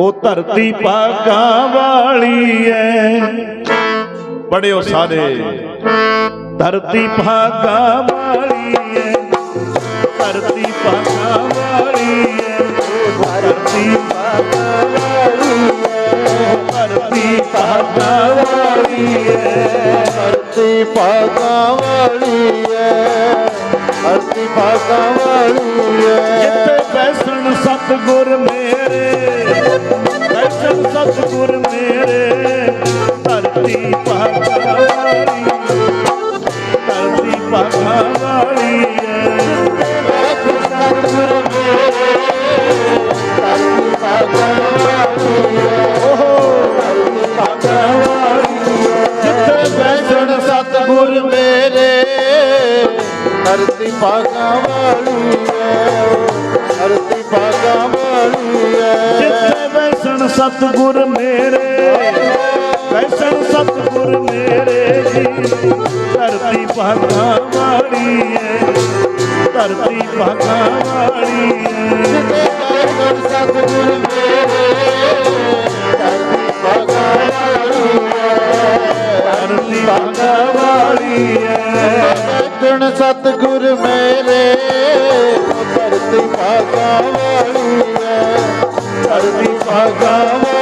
ਉਹ ਧਰਤੀ ਭਾਗਾਂ ਵਾਲੀ ਐ। ਪੜਿਓ ਸਾਰੇ। ਧਰਤੀ ਭਾਗਾਂ ਵਾਲੀ ਐ। ਧਰਤੀ ਭਾਗਾਂ ਵਾਲੀ ਐ। ਧਰਤੀ ਭਾਗਾਂ ਵਾਲੀ ਐ। ਧਰਤੀ ਭਾਗਾਂ ਵਾਲੀ ਐ। ਧਰਤੀ ਭਾਗਾਂ ਵਾਲੀ ਐ ਧਰਤੀ ਭਾਗਾਂ ਵਾਲੀ ਐ। ਜਿੱਥੇ ਬੈਸਣ ਸਤਗੁਰ ਮੇਰੇ। ਮੇਰੇ ਧਰਤੀ ਭਾਗਾਂ ਧਰਤੀ ਭਾਗਾਂ ਵਾਲੀ ਸਤਿਗੁਰ ਮੇਰੇ ਧਰਤੀ ਭਾਗਾਂ ਵਾਲੀ ਐ ਧਰਤੀ ਭਾਗਾਂ ਵਾਲੀ ਜਿੱਥੇ ਬੈਸਣ ਸਤਗੁਰ ਮੇਰੇ ਬੈਸਣ ਸਤਗੁਰ ਮੇਰੇ ਜੀ ਧਰਤੀ ਭਾਗਾਂ ਵਾਲੀ ਹੈ ਧਰਤੀ ਭਾਗਾਂ ਵਾਲੀ ਹੈ ਸਤਿਗੁਰ ਮੇਰੇ ਧਰਤੀ ਭਾਗਾਂ ਵਾਲੀ ਐ ਧਰਤੀ ਭਾਗਾਂ ਵਾਲੀ ਹੈ ਗੁਣ ਸਤਿਗੁਰ ਮੇਰੇ ਧਰਤੀ ਭਾਗਾਂ ਵਾਲੀ ਐ ਧਰਤੀ ਭਾਗਾਂ